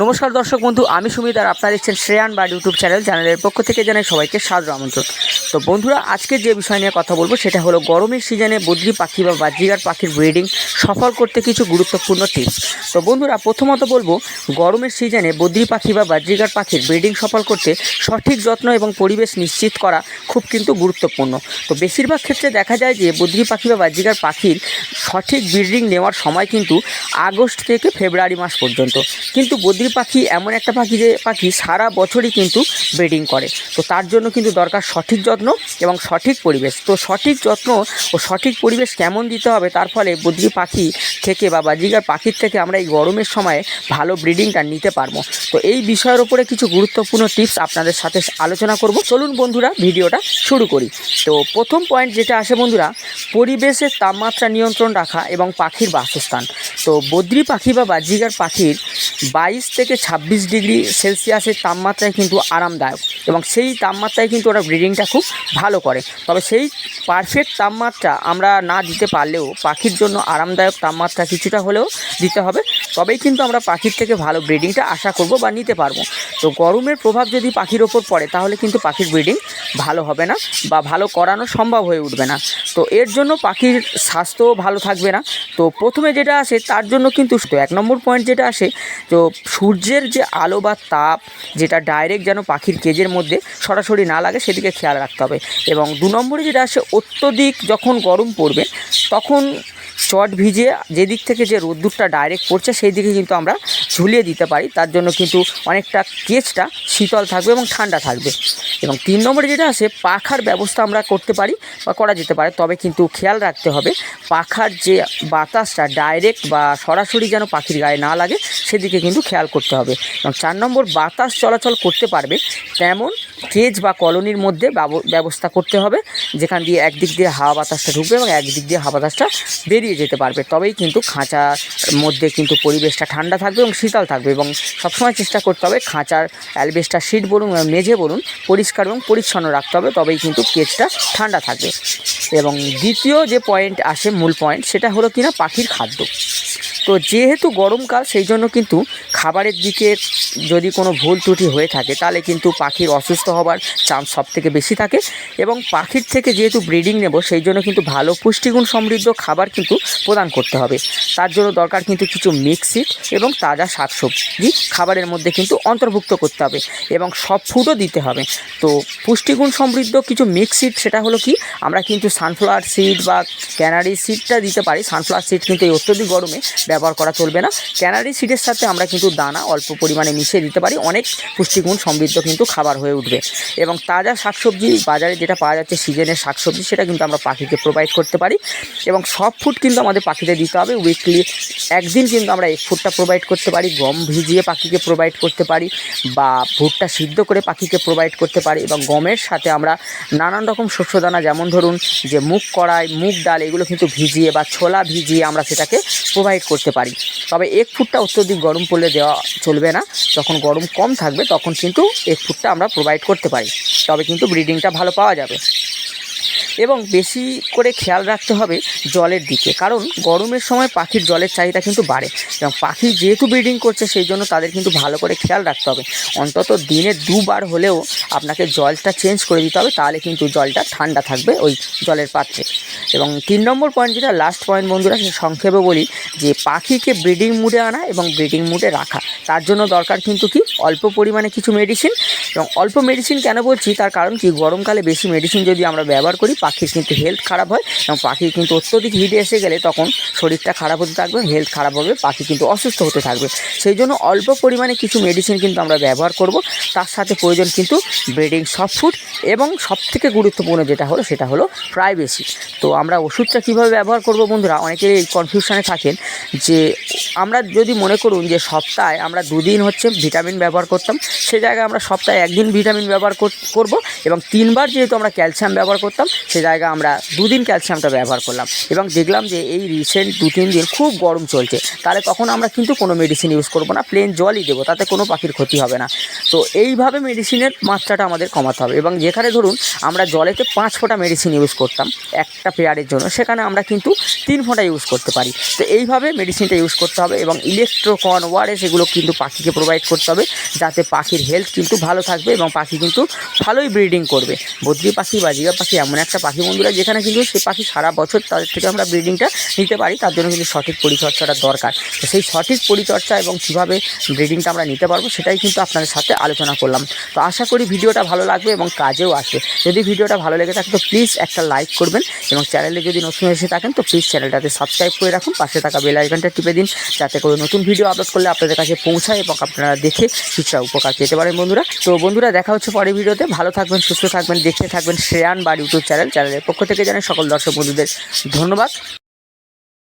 নমস্কার দর্শক বন্ধু, আমি সুমিত আর আপনারা দেখছেন শ্রেয়ান বা ইউটিউব চ্যানেল চ্যানেলের পক্ষ থেকে জানাই সবাইকে সাদর আমন্ত্রণ। তো বন্ধুরা, আজকে যে বিষয় নিয়ে কথা বলব সেটা হলো গরমের সিজনে বদ্রি পাখি বা বাজিগার পাখির ব্রিডিং সফল করতে কিছু গুরুত্বপূর্ণ টিপস। তো বন্ধুরা, প্রথমত বলব, গরমের সিজনে বদ্রি পাখি বা বাজিগার পাখির ব্রিডিং সফল করতে সঠিক যত্ন এবং পরিবেশ নিশ্চিত করা খুব কিন্তু গুরুত্বপূর্ণ। তো বেশিরভাগ ক্ষেত্রে দেখা যায় যে বদ্রি পাখি বা বাজিগার পাখির সঠিক ব্রিডিং নেওয়ার সময় কিন্তু আগস্ট থেকে ফেব্রুয়ারি মাস পর্যন্ত। কিন্তু বদ্রি পাখি এমন একটা পাখি যে পাখি সারা বছরই কিন্তু ব্রিডিং করে। তো তার জন্য কিন্তু দরকার সঠিক যত্ন এবং সঠিক পরিবেশ। তো সঠিক যত্ন ও সঠিক পরিবেশ কেমন দিতে হবে তার ফলে বদ্রি পাখি থেকে বা বাজিগার পাখির থেকে আমরা এই গরমের সময়ে ভালো ব্রিডিংটা নিতে পারব। তো এই বিষয়ের উপরে কিছু গুরুত্বপূর্ণ টিপস আপনাদের সাথে আলোচনা করব। চলুন বন্ধুরা, ভিডিওটা শুরু করি। তো প্রথম পয়েন্ট যেটা আসে বন্ধুরা, পরিবেশের তাপমাত্রা নিয়ন্ত্রণ রাখা এবং পাখির বাসস্থান। তো বদ্রি পাখি বা বাজিগার পাখির বাইশ থেকে ছাব্বিশ ডিগ্রি সেলসিয়াসের তাপমাত্রায় কিন্তু আরামদায়ক এবং সেই তাপমাত্রায় কিন্তু ওরা ব্রিডিংটা খুব ভালো করে। তবে সেই পারফেক্ট তাপমাত্রা আমরা না দিতে পারলেও পাখির জন্য আরামদায়ক তাপমাত্রা কিছুটা হলেও দিতে হবে। তবেই কিন্তু আমরা পাখির থেকে ভালো ব্রিডিংটা আশা করব বা নিতে পারব। তো গরমের প্রভাব যদি পাখির ওপর পড়ে, তাহলে কিন্তু পাখির ব্রিডিং ভালো হবে না বা ভালো করানো সম্ভব হয়ে উঠবে না। তো এর জন্য পাখির স্বাস্থ্যও ভালো থাকবে না। তো প্রথমে যেটা আসে, তার জন্য কিন্তু এক নম্বর পয়েন্ট যেটা আসে, তো সূর্যের যে আলো বা তাপ যেটা ডাইরেক্ট যেন পাখির কেজের মধ্যে সরাসরি না লাগে, সেদিকে খেয়াল রাখতে হবে। এবং দু নম্বরে যেটা আসে, অত্যধিক যখন গরম পড়বে, তখন চট ভিজে যেদিক থেকে যে রোদ্দুরটা ডাইরেক্ট পড়ছে সেই দিকে কিন্তু আমরা ঝুলিয়ে দিতে পারি। তার জন্য কিন্তু অনেকটা কেচটা শীতল থাকবে এবং ঠান্ডা থাকবে। এবং তিন নম্বরে যেটা আছে, পাখার ব্যবস্থা আমরা করতে পারি বা করা যেতে পারে। তবে কিন্তু খেয়াল রাখতে হবে, পাখার যে বাতাসটা ডাইরেক্ট বা সরাসরি যেন পাখির গায়ে না লাগে, সেদিকে কিন্তু খেয়াল করতে হবে। এবং চার নম্বর, বাতাস চলাচল করতে পারবে তেমন কেজ বা কলোনির মধ্যে ব্যব- ব্যবস্থা করতে হবে, যেখান দিয়ে একদিক দিয়ে হাওয়া বাতাসটা ঢুকবে এবং একদিক দিয়ে হাওয়া বাতাসটা বেরিয়ে যেতে পারবে। তবেই কিন্তু খাঁচার মধ্যে কিন্তু পরিবেশটা ঠান্ডা থাকবে এবং শীতল থাকবে এবং সবসময় চেষ্টা করতে হবে খাঁচার অ্যালবেস্টার সিট বলুন মেঝে বলুন পরিষ্কার এবং পরিচ্ছন্ন রাখতে হবে, তবেই কিন্তু কেজটা ঠান্ডা থাকবে। এবং দ্বিতীয় যে পয়েন্ট আসে মূল পয়েন্ট সেটা হলো কিনা পাখির খাদ্য। তো যেহেতু গরমকাল সেই জন্য কিন্তু খাবারের দিকে যদি কোনো ভুল ত্রুটি হয়ে থাকে, তাহলে কিন্তু পাখির অসুস্থ হবার চান্স সব থেকে বেশি থাকে। এবং পাখির থেকে যেহেতু ব্রিডিং নেব, সেই জন্য কিন্তু ভালো পুষ্টিগুণ সমৃদ্ধ খাবার কিন্তু প্রদান করতে হবে। তার জন্য দরকার কিন্তু কিছু মিক্সিট এবং তাজা শাকসবজি খাবারের মধ্যে কিন্তু অন্তর্ভুক্ত করতে হবে এবং সব ফুডও দিতে হবে। তো পুষ্টিগুণ সমৃদ্ধ কিছু মিক্সিট সেটা হলো কি? আমরা কিন্তু সানফ্লাওয়ার সিড বা ক্যানারি সিডটা দিতে পারি। সানফ্লাওয়ার সিড কিন্তু এই অত্যধিক গরমে ব্যবহার করা চলবে না। ক্যানারি সিডের সাথে আমরা কিন্তু দানা অল্প পরিমাণে মিশিয়ে দিতে পারি। অনেক পুষ্টিগুণ সমৃদ্ধ কিন্তু খাবার হয়ে উঠবে। এবং তাজা শাকসবজি, বাজারে যেটা পাওয়া যাচ্ছে সিজনের শাকসবজি, সেটা কিন্তু আমরা পাখিকে প্রোভাইড করতে পারি। এবং সব ফুড কিন্তু আমাদের পাখিদের দিতে হবে। উইকলি একদিন কিন্তু আমরা এই ফুডটা প্রোভাইড করতে পারি, গম ভিজিয়ে পাখিকে প্রোভাইড করতে পারি বা ভুট্টা সিদ্ধ করে পাখিকে প্রোভাইড করতে পারি এবং গমের সাথে আমরা নানান রকম শস্যদানা যেমন ধরুন যে মুগ কড়াই, মুগ ডাল এগুলো কিন্তু ভিজিয়ে বা ছোলা ভিজিয়ে আমরা সেটাকে প্রোভাইড করতে পারি। তবে এক ফুটটা অত্যধিক গরম পড়লে দেওয়া চলবে না। যখন গরম কম থাকবে তখন কিন্তু এক ফুটটা আমরা প্রোভাইড করতে পারি। তবে কিন্তু ব্রিডিংটা ভালো পাওয়া যাবে। এবং বেশি করে খেয়াল রাখতে হবে জলের দিকে। কারণ গরমের সময় পাখির জলের চাহিদা কিন্তু বাড়ে এবং পাখি যেহেতু ব্রিডিং করছে, সেই জন্য তাদের কিন্তু ভালো করে খেয়াল রাখতে হবে। অন্তত দিনে দুবার হলেও আপনাকে জলটা চেঞ্জ করে দিতে হবে, তাহলে কিন্তু জলটা ঠান্ডা থাকবে ওই জলের পাত্রে। এবং তিন নম্বর পয়েন্ট যেটা লাস্ট পয়েন্ট বন্ধুরা সে সংক্ষেপে বলি যে পাখিকে ব্রিডিং মুডে আনা এবং ব্রিডিং মুডে রাখা। তার জন্য দরকার কিন্তু কি? অল্প পরিমাণে কিছু মেডিসিন এবং অল্প মেডিসিন কেন বলছি? তার কারণ কি? গরমকালে বেশি মেডিসিন যদি আমরা ব্যবহার করি পাখির কিন্তু হেলথ খারাপ হয় এবং পাখির কিন্তু অত্যধিক হিটে এসে গেলে তখন শরীরটা খারাপ হতে থাকবে হেলথ খারাপ হবে, পাখি কিন্তু অসুস্থ হতে থাকবে। সেই জন্য অল্প পরিমাণে কিছু মেডিসিন কিন্তু আমরা ব্যবহার করব। তার সাথে প্রয়োজন কিন্তু ব্রিডিং সফট ফুড এবং সবথেকে গুরুত্বপূর্ণ যেটা হলো সেটা হলো প্রাইভেসি তো আমরা ওষুধটা কীভাবে ব্যবহার করব বন্ধুরা? অনেকেই এই কনফিউশনে থাকেন যে আমরা যদি মনে করুন যে সপ্তাহে আমরা দুদিন হচ্ছে ভিটামিন ব্যবহার করতাম, সে জায়গায় আমরা সপ্তাহে একদিন ভিটামিন ব্যবহার কর- করব এবং তিনবার যেহেতু আমরা ক্যালসিয়াম ব্যবহার করতাম সে জায়গা আমরা দুদিন ক্যালসিয়ামটা ব্যবহার করলাম এবং দেখলাম যে এই রিসেন্ট দু তিন দিন খুব গরম চলছে। তাহলে তখন আমরা কিন্তু কোনো মেডিসিন ইউজ করব না প্লেন জলই দেবো, তাতে কোনো পাখির ক্ষতি হবে না। তো এইভাবে মেডিসিনের মাত্রাটা আমাদের কমাতে হবে এবং যেখানে ধরুন আমরা জলেতে পাঁচ ফোঁটা মেডিসিন ইউজ করতাম, একটা পেয়ারের জন্য, সেখানে আমরা কিন্তু তিন ফোঁটা ইউজ করতে পারি। তো এইভাবে মেডিসিনটা ইউজ করতে হবে এবং ইলেকট্রোকন ওয়ারেস এগুলো কিন্তু পাখিকে প্রোভাইড করতে হবে, যাতে পাখির হেলথ কিন্তু ভালো থাকবে এবং পাখি কিন্তু ভালোই ব্রিডিং করবে। বদ্রি পাখি বা জিগা পাখি এমন একটা পাখি বন্ধুরা, যেখানে কিন্তু সে পাখি সারা বছর তাদের থেকে আমরা ব্রিডিংটা নিতে পারি, তার জন্য কিন্তু সঠিক পরিচর্যাটা দরকার। তো সেই সঠিক পরিচর্যা এবং কীভাবে ব্রিডিংটা আমরা নিতে পারব, সেটাই কিন্তু আপনাদের সাথে আলোচনা করলাম। তো আশা করি ভিডিওটা ভালো লাগবে এবং কাজেও আসবে। যদি ভিডিওটা ভালো লেগে থাকে, তো প্লিজ একটা লাইক করবেন এবং চ্যানেলে যদি নতুন এসে থাকেন, তো প্লিজ চ্যানেলটাতে সাবস্ক্রাইব করে রাখুন। পাশে থাকা বেল আইকনটা টিপে দিন, যাতে করে নতুন ভিডিও আপলোড করলে আপনাদের কাছে পৌঁছায় এবং আপনারা দেখে কিছুটা উপকার পেতে পারেন বন্ধুরা। তো বন্ধুরা, দেখা হচ্ছে পরের ভিডিওতে ভালো থাকবেন, সুস্থ থাকবেন, দেখতে থাকবেন শ্রেয়ান বার ইউটিউব চ্যানেল চ্যানেলের পক্ষ থেকে জানাই সকল দর্শক বন্ধুদের ধন্যবাদ।